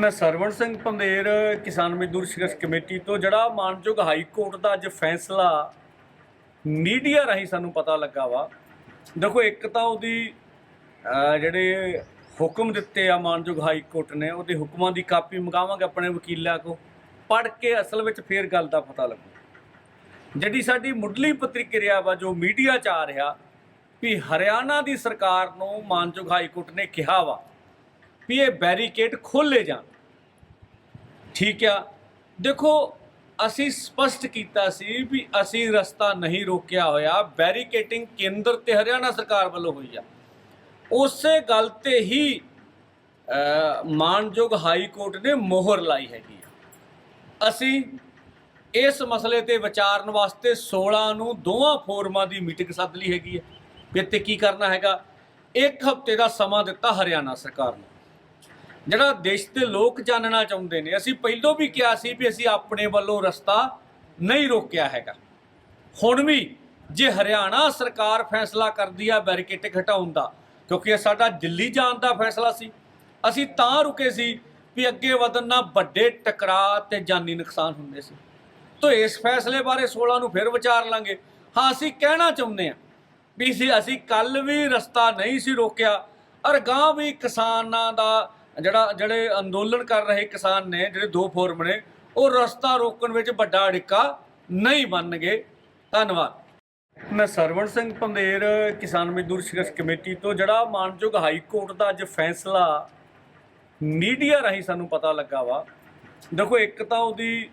ਮੈਂ ਸਰਵਣ ਸਿੰਘ ਪੰਦੇਰ, ਕਿਸਾਨ ਮਜ਼ਦੂਰ ਸੰਘਰਸ਼ ਕਮੇਟੀ ਤੋਂ। ਜਿਹੜਾ ਮਾਨਯੋਗ ਹਾਈ ਕੋਰਟ ਦਾ ਅੱਜ ਫੈਸਲਾ ਮੀਡੀਆ ਰਾਹੀਂ ਸਾਨੂੰ ਪਤਾ ਲੱਗਾ ਵਾ। ਦੇਖੋ, ਇੱਕ ਤਾਂ ਉਹਦੀ ਜਿਹੜੇ ਹੁਕਮ ਦਿੱਤੇ ਆ ਮਾਨਯੋਗ ਹਾਈ ਕੋਰਟ ਨੇ, ਉਹਦੇ ਹੁਕਮਾਂ ਦੀ ਕਾਪੀ ਮੰਗਾਵਾਂਗੇ ਆਪਣੇ ਵਕੀਲਾਂ ਕੋ ਪੜ੍ਹ ਕੇ ਅਸਲ ਵਿੱਚ ਫੇਰ ਗੱਲ ਦਾ ਪਤਾ ਲੱਗੂ। ਜਿਹੜੀ ਸਾਡੀ ਮੁੱਢਲੀ ਪ੍ਰਤੀਕਿਰਿਆ ਵਾ, ਜੋ ਮੀਡੀਆ ਚ ਆ ਰਿਹਾ, ਵੀ ਹਰਿਆਣਾ ਦੀ ਸਰਕਾਰ ਨੂੰ ਮਾਨਯੋਗ ਹਾਈ ਕੋਰਟ ਨੇ ਕਿਹਾ ਵਾ ਵੀ ਇਹ ਬੈਰੀਕੇਡ ਖੋਲੇ ਜਾਣ। ਠੀਕ ਆ। ਦੇਖੋ ਅਸੀਂ ਸਪਸ਼ਟ ਕੀਤਾ ਸੀ ਵੀ ਅਸੀਂ ਰਸਤਾ ਨਹੀਂ ਰੋਕਿਆ ਹੋਇਆ। ਬੈਰੀਕੇਟਿੰਗ ਕੇਂਦਰ ਤੇ ਹਰਿਆਣਾ ਸਰਕਾਰ ਵੱਲੋਂ ਹੋਈ ਆ। ਉਸੇ ਗੱਲ ਤੇ ਹੀ ਅਹ, ਮਾਨਯੋਗ ਹਾਈ ਕੋਰਟ ਨੇ ਮੋਹਰ ਲਾਈ ਹੈਗੀ ਆ। ਅਸੀਂ ਇਸ ਮਸਲੇ ਤੇ ਵਿਚਾਰਨ ਵਾਸਤੇ 16 ਨੂੰ ਦੋਵਾਂ ਫੋਰਮਾਂ ਦੀ ਮੀਟਿੰਗ ਸੱਦ ਲਈ ਹੈਗੀ ਹੈ ਵੀ ਇੱਥੇ ਕੀ ਕਰਨਾ ਹੈਗਾ? ਇੱਕ ਹਫ਼ਤੇ ਦਾ ਸਮਾਂ ਦਿੱਤਾ ਹਰਿਆਣਾ ਸਰਕਾਰ ਨੂੰ। ਜਿਹੜਾ ਦੇਸ਼ ਦੇ ਲੋਕ ਜਾਣਨਾ ਚਾਹੁੰਦੇ ਨੇ, ਅਸੀਂ ਪਹਿਲਾਂ ਵੀ ਕਿਹਾ ਸੀ ਵੀ ਅਸੀਂ ਆਪਣੇ ਵੱਲੋਂ ਰਸਤਾ ਨਹੀਂ ਰੋਕਿਆ ਹੈਗਾ। ਹੁਣ ਵੀ ਜੇ ਹਰਿਆਣਾ ਸਰਕਾਰ ਫੈਸਲਾ ਕਰਦੀ ਆ ਬੈਰੀਕੇਡ ਘਟਾਉਣ ਦਾ, ਕਿਉਂਕਿ ਇਹ ਸਾਡਾ ਦਿੱਲੀ ਜਾਣ ਦਾ ਫੈਸਲਾ ਸੀ, ਅਸੀਂ ਤਾਂ ਰੁਕੇ ਸੀ ਵੀ ਅੱਗੇ ਵਧਣ ਨਾਲ ਵੱਡੇ ਟਕਰਾਅ ਤੇ ਜਾਨੀ ਨੁਕਸਾਨ ਹੁੰਦੇ ਸੀ। ਤੋ ਇਸ ਫੈਸਲੇ ਬਾਰੇ 16 ਨੂੰ ਫਿਰ ਵਿਚਾਰ ਲਾਂਗੇ। ਹਾਂ, ਅਸੀਂ ਕਹਿਣਾ ਚਾਹੁੰਦੇ ਹਾਂ ਵੀ ਸੀ ਅਸੀਂ ਕੱਲ ਵੀ ਰਸਤਾ ਨਹੀਂ ਸੀ ਰੋਕਿਆ ਔਰ ਗਾਂ ਵੀ ਕਿਸਾਨਾਂ ਦਾ ਜਿਹੜਾ ਜਿਹੜੇ ਅੰਦੋਲਨ ਕਰ ਰਹੇ ਕਿਸਾਨ ਨੇ, ਜਿਹੜੇ ਦੋ ਫੋਰਮ ਨੇ, ਉਹ ਰਸਤਾ ਰੋਕਣ ਵਿੱਚ ਵੱਡਾ ਅੜਿੱਕਾ ਨਹੀਂ ਬਣਨਗੇ। ਧੰਨਵਾਦ। ਮੈਂ ਸਰਵਣ ਸਿੰਘ ਪੰਦੇਰ, ਕਿਸਾਨ ਮਜ਼ਦੂਰ ਸੰਘਰਸ਼ ਕਮੇਟੀ ਤੋਂ। ਜਿਹੜਾ ਮਾਨਯੋਗ ਹਾਈ ਕੋਰਟ ਦਾ ਅੱਜ ਫੈਸਲਾ ਮੀਡੀਆ ਰਾਹੀਂ ਸਾਨੂੰ ਪਤਾ ਲੱਗਾ ਵਾ। ਦੇਖੋ, ਇੱਕ ਤਾਂ ਉਹਦੀ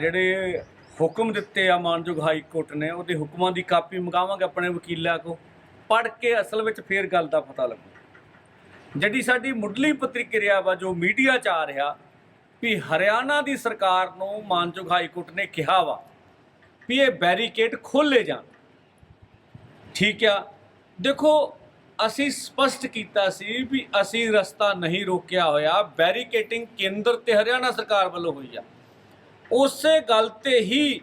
ਜਿਹੜੇ ਹੁਕਮ ਦਿੱਤੇ ਆ ਮਾਨਯੋਗ ਹਾਈ ਕੋਰਟ ਨੇ, ਉਹਦੇ ਹੁਕਮਾਂ ਦੀ ਕਾਪੀ ਮੰਗਾਵਾਂਗੇ ਆਪਣੇ ਵਕੀਲਾਂ ਕੋ ਪੜ੍ਹ ਕੇ ਅਸਲ ਵਿੱਚ ਫੇਰ ਗੱਲ ਦਾ ਪਤਾ ਲੱਗੂ। ਜਿਹੜੀ ਸਾਡੀ ਮੁੱਢਲੀ ਪ੍ਰਤੀਕਿਰਿਆ ਵਾ ਜੋ ਮੀਡੀਆ ਚ ਆ ਰਿਹਾ ਵੀ ਹਰਿਆਣਾ ਦੀ ਸਰਕਾਰ ਨੂੰ ਮਾਨਯੋਗ ਹਾਈ ਕੋਰਟ ਨੇ ਕਿਹਾ ਵਾ ਵੀ ਇਹ ਬੈਰੀਕੇਡ ਖੋਲੇ ਜਾਣ। ਠੀਕ ਆ? ਦੇਖੋ, ਅਸੀਂ ਸਪਸ਼ਟ ਕੀਤਾ ਸੀ ਵੀ ਅਸੀਂ ਰਸਤਾ ਨਹੀਂ ਰੋਕਿਆ ਹੋਇਆ ਬੈਰੀਕੇਟਿੰਗ ਕੇਂਦਰ ਤੇ ਹਰਿਆਣਾ ਸਰਕਾਰ ਵੱਲੋਂ ਹੋਈ ਆ। ਉਸੇ ਗੱਲ ਤੇ ਹੀ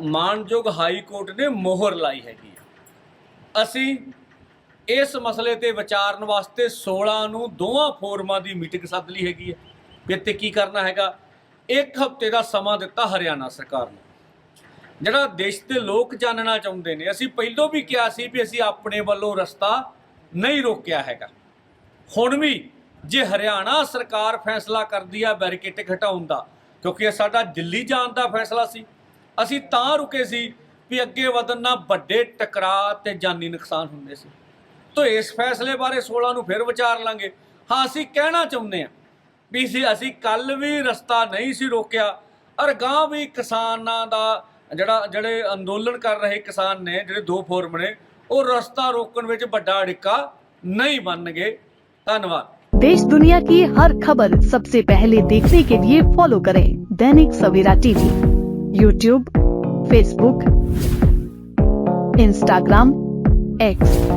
ਮਾਨਯੋਗ ਹਾਈ ਕੋਰਟ ਨੇ ਮੋਹਰ ਲਾਈ ਹੈਗੀ ਆ। ਅਸੀਂ ਇਸ ਮਸਲੇ ਤੇ ਵਿਚਾਰਨ ਵਾਸਤੇ 16 ਨੂੰ ਦੋਵਾਂ ਫੋਰਮਾਂ ਦੀ ਮੀਟਿੰਗ ਸੱਦ ਲਈ ਹੈਗੀ ਹੈ। ਵੀ ਇੱਥੇ ਕੀ ਕਰਨਾ ਹੈਗਾ? ਇੱਕ ਹਫ਼ਤੇ ਦਾ ਸਮਾਂ ਦਿੱਤਾ ਹਰਿਆਣਾ ਸਰਕਾਰ ਨੂੰ। ਜਿਹੜਾ ਦੇਸ਼ ਦੇ ਲੋਕ ਜਾਣਨਾ ਚਾਹੁੰਦੇ ਨੇ, ਅਸੀਂ ਪਹਿਲਾਂ ਵੀ ਕਿਹਾ ਸੀ ਵੀ ਅਸੀਂ ਆਪਣੇ ਵੱਲੋਂ ਰਸਤਾ ਨਹੀਂ ਰੋਕਿਆ ਹੈਗਾ। ਹੁਣ ਵੀ ਜੇ ਹਰਿਆਣਾ ਸਰਕਾਰ ਫੈਸਲਾ ਕਰਦੀ ਆ ਬੈਰੀਕੇਡ ਘਟਾਉਣ ਦਾ, ਕਿਉਂਕਿ ਇਹ ਸਾਡਾ ਦਿੱਲੀ ਜਾਣ ਦਾ ਫੈਸਲਾ ਸੀ, ਅਸੀਂ ਤਾਂ ਰੁਕੇ ਸੀ ਵੀ ਅੱਗੇ ਵਧਣ ਨਾਲ ਵੱਡੇ ਟਕਰਾਅ ਤੇ ਜਾਨੀ ਨੁਕਸਾਨ ਹੁੰਦੇ ਸੀ। ਤੋ ਇਸ ਫੈਸਲੇ ਬਾਰੇ 16 ਨੂੰ ਫਿਰ ਵਿਚਾਰ ਲਾਂਗੇ ਹਾਂ ਅਸੀਂ ਕਹਿਣਾ ਚਾਹੁੰਦੇ ਹਾਂ ਵੀ ਸੀ ਅਸੀਂ ਕੱਲ ਵੀ ਰਸਤਾ ਨਹੀਂ ਸੀ ਰੋਕਿਆ ਔਰ ਗਾਂ ਵੀ ਕਿਸਾਨਾਂ ਦਾ ਜਿਹੜਾ ਜਿਹੜੇ ਅੰਦੋਲਨ ਕਰ ਰਹੇ ਕਿਸਾਨ ਨੇ ਜਿਹੜੇ ਦੋ ਫੋਰਮ ਨੇ ਉਹ ਰਸਤਾ ਰੋਕਣ ਵਿੱਚ ਵੱਡਾ ਅੜਿੱਕਾ ਨਹੀਂ ਬਣਨਗੇ ਧੰਨਵਾਦ देश दुनिया की हर खबर सबसे पहले देखने के लिए फॉलो करें Dainik Savera TV YouTube Facebook Instagram X